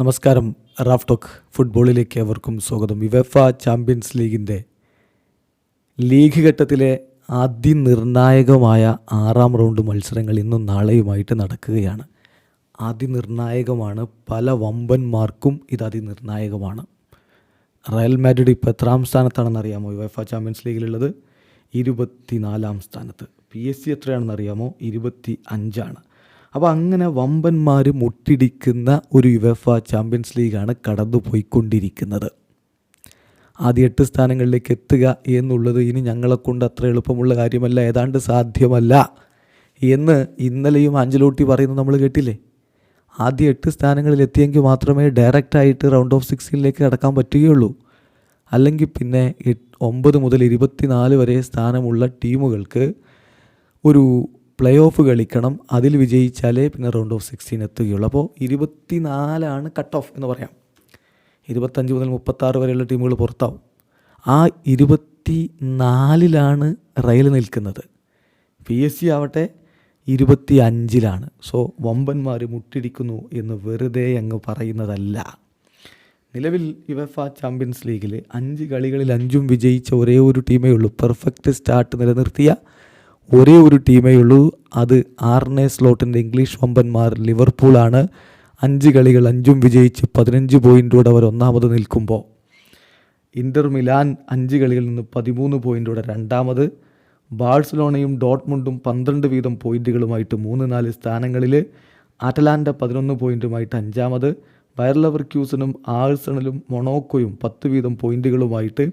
നമസ്കാരം. Raf talk ഫുട്ബോളിലേക്ക് അവർക്കും സ്വാഗതം. യുവഫ ചാമ്പ്യൻസ് ലീഗിന്റെ ലീഗ് ഘട്ടത്തിലെ അതിനിർണായകമായ ആറാം റൗണ്ട് മത്സരങ്ങൾ ഇന്നും നാളെയുമായിട്ട് നടക്കുകയാണ്. അതിനിർണായകമാണ്. പല വമ്പന്മാർക്കും ഇത് അതിനിർണായകമാണ്. റയൽ മാഡ്രിഡ് ഇപ്പോൾ എത്രാം സ്ഥാനത്താണെന്ന് അറിയാമോ? ചാമ്പ്യൻസ് ലീഗിലുള്ളത് ഇരുപത്തിനാലാം സ്ഥാനത്ത്. പി എസ് സി എത്രയാണെന്ന് അറിയാമോ? ഇരുപത്തി അഞ്ചാണ് അപ്പോൾ അങ്ങനെ വമ്പന്മാർ മുട്ടിടിക്കുന്ന ഒരു യുവഫ ചാമ്പ്യൻസ് ലീഗാണ് കടന്നു പോയിക്കൊണ്ടിരിക്കുന്നത് ആദ്യ എട്ട് സ്ഥാനങ്ങളിലേക്ക് എത്തുക എന്നുള്ളത് ഇനി ഞങ്ങളെ കൊണ്ട് അത്ര എളുപ്പമുള്ള കാര്യമല്ല ഏതാണ്ട് സാധ്യമല്ല എന്ന് ഇന്നലെയും അഞ്ചലോട്ടി പറയുന്നത് നമ്മൾ കേട്ടില്ലേ? ആദ്യ എട്ട് സ്ഥാനങ്ങളിൽ എത്തിയെങ്കിൽ മാത്രമേ ഡയറക്റ്റായിട്ട് റൗണ്ട് ഓഫ് സിക്സ്റ്റീനിലേക്ക് കടക്കാൻ പറ്റുകയുള്ളൂ. അല്ലെങ്കിൽ പിന്നെ ഒമ്പത് മുതൽ ഇരുപത്തിനാല് വരെ സ്ഥാനമുള്ള ടീമുകൾക്ക് ഒരു പ്ലേ ഓഫ് കളിക്കണം. അതിൽ വിജയിച്ചാലേ പിന്നെ റൗണ്ട് ഓഫ് സിക്സ്റ്റീൻ എത്തുകയുള്ളൂ. അപ്പോൾ ഇരുപത്തിനാലാണ് കട്ട് ഓഫ് എന്ന് പറയാം. ഇരുപത്തഞ്ച് മുതൽ മുപ്പത്താറ് വരെയുള്ള ടീമുകൾ പുറത്താവും. ആ ഇരുപത്തി നാലിലാണ് റയൽ നിൽക്കുന്നത്. പി എസ് സി ആവട്ടെ ഇരുപത്തി അഞ്ചിലാണ് സോ വമ്പന്മാർ മുട്ടിടിക്കുന്നു എന്ന് വെറുതെ അങ്ങ് പറയുന്നതല്ല. നിലവിൽ യുവഫ ചാമ്പ്യൻസ് ലീഗിൽ അഞ്ച് കളികളിൽ അഞ്ചും വിജയിച്ച ഒരേ ഒരു ടീമേ ഉള്ളൂ. പെർഫെക്റ്റ് സ്റ്റാർട്ട് നിലനിർത്തിയ ഒരേ ഒരു ടീമേ ഉള്ളൂ. അത് ആർനെ സ്ലോട്ടിന്റെ ഇംഗ്ലീഷ് വമ്പന്മാർ ലിവർപൂളാണ് അഞ്ച് കളികൾ അഞ്ചും വിജയിച്ച് പതിനഞ്ച് പോയിന്റോടെ അവർ ഒന്നാമത് നിൽക്കുമ്പോൾ ഇന്റർ മിലാൻ അഞ്ച് കളികളിൽ നിന്ന് പതിമൂന്ന് പോയിന്റോടെ രണ്ടാമത്. ബാഴ്സലോണയും ഡോട്ട്മുണ്ടും പന്ത്രണ്ട് വീതം പോയിന്റുകളുമായിട്ട് മൂന്ന് നാല് സ്ഥാനങ്ങളിൽ അറ്റലാൻഡ പതിനൊന്ന് പോയിന്റുമായിട്ട് അഞ്ചാമത്. വയർലവർ ക്യൂസനും ആഴ്സണലും മൊണോക്കോയും പത്ത് വീതം പോയിന്റുകളുമായിട്ട്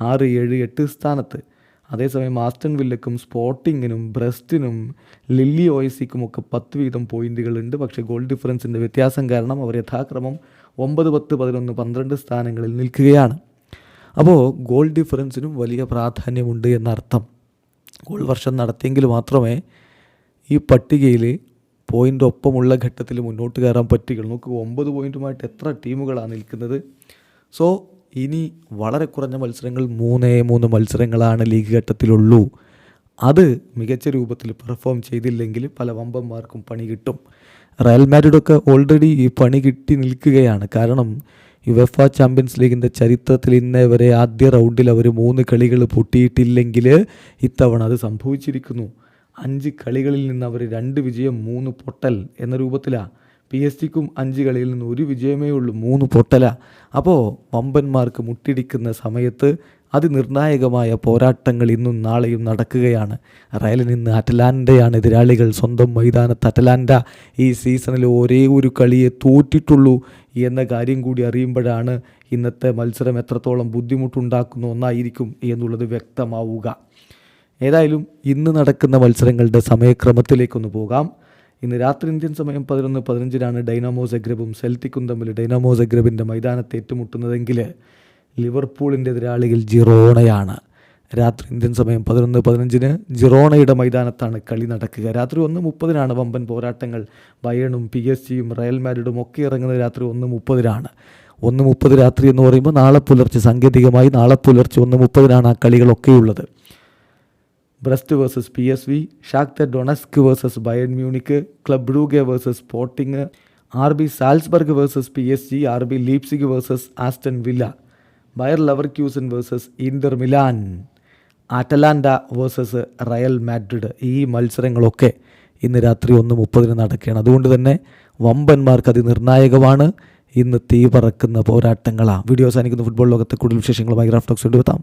ആറ് ഏഴ് എട്ട് സ്ഥാനത്ത്. അതേസമയം ആസ്റ്റൺ വില്ലക്കും സ്പോർട്ടിങ്ങിനും ബ്രസ്റ്റിനും ലില്ലി ഓയസിക്കും ഒക്കെ പത്ത് വീതം പോയിന്റുകളുണ്ട്. പക്ഷേ ഗോൾ ഡിഫറൻസിന്റെ വ്യത്യാസം കാരണം അവർ യഥാക്രമം ഒമ്പത് പത്ത് പതിനൊന്ന് പന്ത്രണ്ട് സ്ഥാനങ്ങളിൽ നിൽക്കുകയാണ്. അപ്പോൾ ഗോൾ ഡിഫറൻസിനും വലിയ പ്രാധാന്യമുണ്ട് എന്നർത്ഥം. ഗോൾ വർഷം നടത്തിയെങ്കിൽ മാത്രമേ ഈ പട്ടികയിൽ പോയിന്റ് ഒപ്പമുള്ള ഘട്ടത്തിൽ മുന്നോട്ട് കയറാൻ പറ്റുകയുള്ളൂ. നമുക്ക് ഒമ്പത് പോയിന്റുമായിട്ട് എത്ര ടീമുകളാണ് നിൽക്കുന്നത്? സോ ഇനി വളരെ കുറഞ്ഞ മത്സരങ്ങൾ മൂന്നേ മൂന്ന് മത്സരങ്ങളാണ് ലീഗ് ഘട്ടത്തിലുള്ളൂ. അത് മികച്ച രൂപത്തിൽ പെർഫോം ചെയ്തില്ലെങ്കിൽ പല വമ്പന്മാർക്കും പണി കിട്ടും. റയൽ മാഡ്രിഡൊക്കെ ഓൾറെഡി ഈ പണി കിട്ടി നിൽക്കുകയാണ്. കാരണം യുവഫ ചാമ്പ്യൻസ് ലീഗിന്റെ ചരിത്രത്തിൽ ഇന്നേ വരെ ആദ്യ റൗണ്ടിൽ അവർ മൂന്ന് കളികൾ പൊട്ടിയിട്ടില്ലെങ്കിൽ ഇത്തവണ അത് സംഭവിച്ചിരിക്കുന്നു. അഞ്ച് കളികളിൽ നിന്ന് അവർ രണ്ട് വിജയം മൂന്ന് പൊട്ടൽ എന്ന രൂപത്തിലാണ് പി എസ് ടിക്കും അഞ്ച് കളിയിൽ നിന്ന് ഒരു വിജയമേ ഉള്ളൂ മൂന്ന് പൊട്ടല. അപ്പോൾ വമ്പന്മാർക്ക് മുട്ടിടിക്കുന്ന സമയത്ത് അതിനിർണായകമായ പോരാട്ടങ്ങൾ ഇന്നും നാളെയും നടക്കുകയാണ്. റയലിൽ നിന്ന് അറ്റലാൻഡയാണ് എതിരാളികൾ സ്വന്തം മൈതാനത്ത്. അറ്റലാൻഡ ഈ സീസണിൽ ഒരേ ഒരു കളിയെ തോറ്റിട്ടുള്ളൂ എന്ന കാര്യം കൂടി അറിയുമ്പോഴാണ് ഇന്നത്തെ മത്സരം എത്രത്തോളം ബുദ്ധിമുട്ടുണ്ടാക്കുന്ന ഒന്നായിരിക്കും എന്നുള്ളത് വ്യക്തമാവുക. ഏതായാലും ഇന്ന് നടക്കുന്ന മത്സരങ്ങളുടെ സമയക്രമത്തിലേക്കൊന്ന് പോകാം. ഇന്ന് രാത്രി ഇന്ത്യൻ സമയം പതിനൊന്ന് പതിനഞ്ചിനാണ് ഡൈനാമോ സഗ്രബും സെൽറ്റിക്കും തമ്മിൽ ഡൈനാമോ സഗ്രബിന്റെ മൈതാനത്ത് ഏറ്റുമുട്ടുന്നതെങ്കിൽ ലിവർപൂളിന്റെ എതിരാളികൾ ജിറോണയാണ്. രാത്രി ഇന്ത്യൻ സമയം പതിനൊന്ന് പതിനഞ്ചിന് ജിറോണയുടെ മൈതാനത്താണ് കളി നടക്കുക. രാത്രി ഒന്ന് മുപ്പതിനാണ് വമ്പൻ പോരാട്ടങ്ങൾ. ബയണും പി എസ് ജിയും റയൽ മാരിഡും ഒക്കെ ഇറങ്ങുന്നത് രാത്രി ഒന്ന് മുപ്പതിനാണ്. ഒന്ന് മുപ്പത് രാത്രി എന്ന് പറയുമ്പോൾ നാളെ പുലർച്ചെ സാങ്കേതികമായി നാളെ പുലർച്ചെ ഒന്ന് മുപ്പതിനാണ് ആ കളികളൊക്കെയുള്ളത്. Brest versus P S V Shakhtar Donetsk versus Bayern Munich Club Brugge versus Sporting R B Salzburg versus P S G R B Leipzig versus Aston Villa Bayer Leverkusen versus Inter Milan Atalanta versus Real Madrid ഈ മത്സരങ്ങളൊക്കെ ഇന്ന് രാത്രി ഒന്ന് മുപ്പതിന് നടക്കുകയാണ്. അതുകൊണ്ട് തന്നെ വമ്പന്മാർക്ക് അത് നിർണായകമാണ് ഇന്ന് തീ പറക്കുന്ന പോരാട്ടങ്ങളാണ് വീഡിയോ അവസാനിക്കുന്ന. ഫുട്ബോൾ ലോകത്തെ കൂടുതൽ വിശേഷങ്ങളുമായി ഗ്രാഫ് ടോക്സ് കൊണ്ടുവെത്താം.